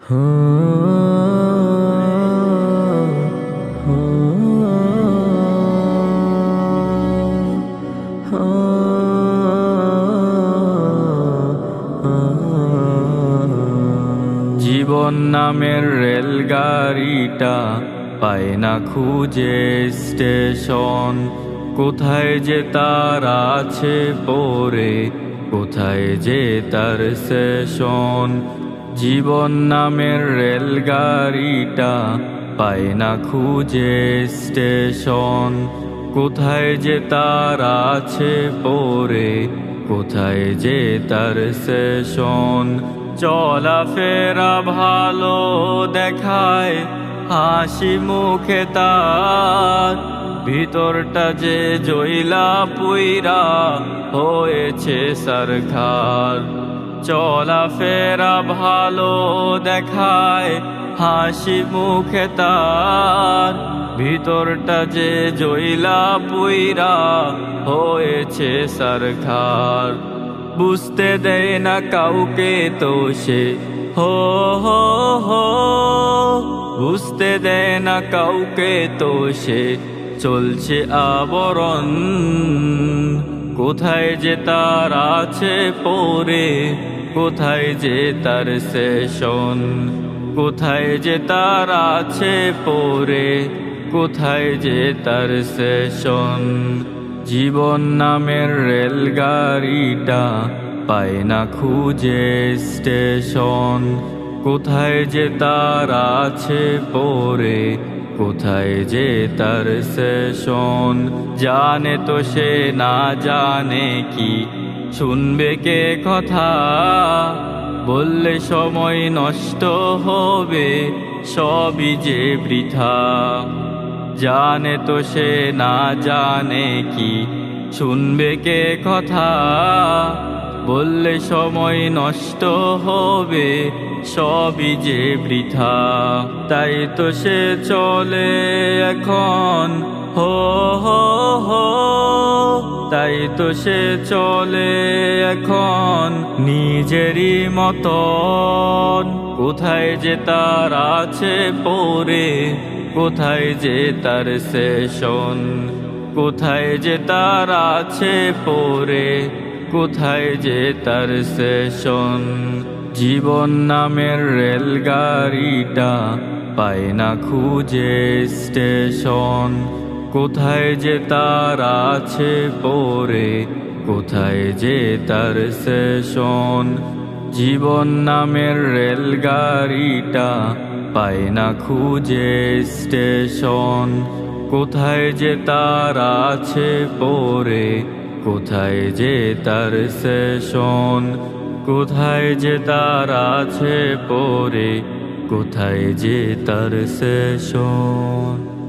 জীবন নামের রেলগাড়িটা পায় না খুঁজে স্টেশন। কোথায় যে তার আছে পরে কোথায় যে তার সেশন। জীবন নামের রেলগাড়িটা পায় না খুঁজে স্টেশন। কোথায় যে তার আছে পরে কোথায় যে তার সেশন। চলাফেরা ভালো দেখায়, হাসি মুখে তার। ভিতরটা যে জইলা পুইরা হয়েছে সরকার চলাফেরা ভালো দেখায়, হাসি মুখে তার। ভিতরটা যে জইলা পুইরা হয়েছে সরকার বুঝতে দেয় না কাউকে তো সে, হো হো হো। বুঝতে দেয় না কাউকে তো সে, চলছে আবরণ। কোথায় যে তার আছে পরে কোথায় যে তার সেশন? কোথায় যে তার আছে পরে? কোথায় যে তার সেশন? জীবন নামের রেলগাড়িটা পায় না খুঁজে স্টেশন। কোথায় যে তার আছে পরে? কোথায় যে তার সেশন? জানে তো সে, না জানে কি? শুনবে কে কথা? বললে সময় নষ্ট হবে, সবই যে বৃথা। জানে তো সে না জানে কি, শুনবে কে কথা? বললে সময় নষ্ট হবে, সবই যে বৃথা। তাই তো সে চলে এখন, হো হো হো। তাই তো সে চলে এখন নিজেরই মতন। কোথায় যে তার আছে পরে, কোথায় যে তার সেশন, কোথায় যে তার আছে পরে, কোথায় যে তার সেশন। জীবন নামের রেলগাড়িটা পায় না খুঁজে স্টেশন। কোথায় যে তার আছে পরে, কোথায় যে তার সেশন, জীবন নামের রেলগাড়িটা পায় না খুঁজে স্টেশন। কোথায় যে তার আছে পরে, কোথায় যে তার সেশন, কোথায় যে তার আছে পরে, কোথায় যে তার সেশন।